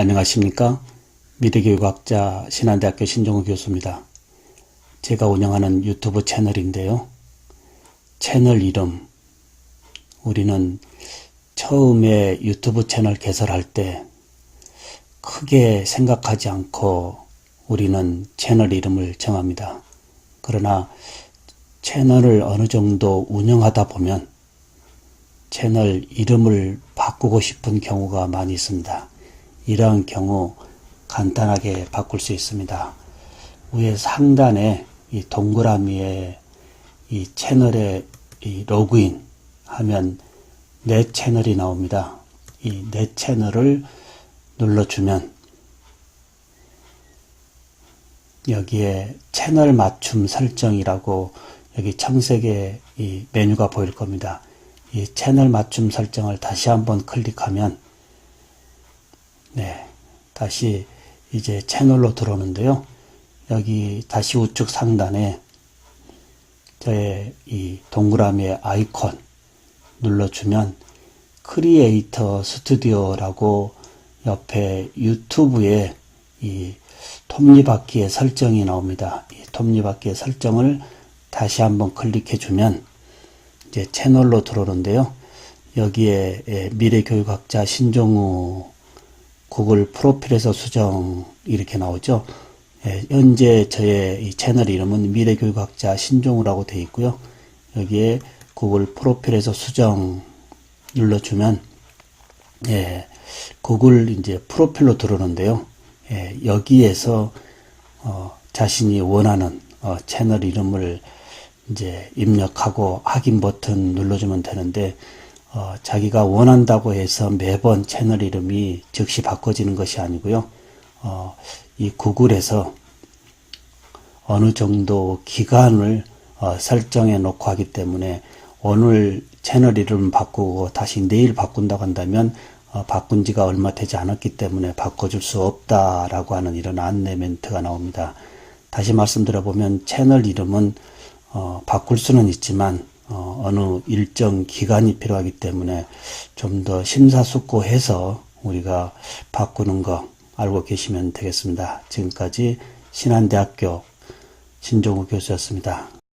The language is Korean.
안녕하십니까? 미래교육학자 신한대학교 신종우 교수입니다. 제가 운영하는 유튜브 채널인데요. 채널 이름, 우리는 처음에 유튜브 채널 개설할 때 크게 생각하지 않고 우리는 채널 이름을 정합니다. 그러나 채널을 어느 정도 운영하다 보면 채널 이름을 바꾸고 싶은 경우가 많이 있습니다. 이러한 경우 간단하게 바꿀 수 있습니다. 위에 상단에 이 동그라미에 이 채널에 이 로그인 하면 내 채널이 나옵니다. 이 내 채널을 눌러주면 여기에 채널 맞춤 설정이라고 여기 청색의 이 메뉴가 보일 겁니다. 이 채널 맞춤 설정을 다시 한번 클릭하면 네, 다시 이제 채널로 들어오는데요. 여기 다시 우측 상단에 저의 이 동그라미의 아이콘 눌러주면 크리에이터 스튜디오라고 옆에 유튜브에 이 톱니바퀴의 설정이 나옵니다. 이 톱니바퀴의 설정을 다시 한번 클릭해 주면 이제 채널로 들어오는데요. 여기에 예, 미래교육학자 신종우 구글 프로필에서 수정 이렇게 나오죠. 예, 현재 저의 이 채널 이름은 미래교육학자 신종우라고 되어 있고요. 여기에 구글 프로필에서 수정 눌러주면 예, 구글 이제 프로필로 들어오는데요. 예, 여기에서 어, 자신이 원하는 어, 채널 이름을 이제 입력하고 확인 버튼 눌러주면 되는데 어, 자기가 원한다고 해서 매번 채널 이름이 즉시 바꿔지는 것이 아니고요. 어, 이 구글에서 어느 정도 기간을 어, 설정해 놓고 하기 때문에 오늘 채널 이름 바꾸고 다시 내일 바꾼다고 한다면 어, 바꾼 지가 얼마 되지 않았기 때문에 바꿔줄 수 없다라고 하는 이런 안내 멘트가 나옵니다. 다시 말씀드려보면 채널 이름은 어, 바꿀 수는 있지만 어, 어느 일정 기간이 필요하기 때문에 좀 더 심사숙고해서 우리가 바꾸는 거 알고 계시면 되겠습니다. 지금까지 신한대학교 신종우 교수였습니다.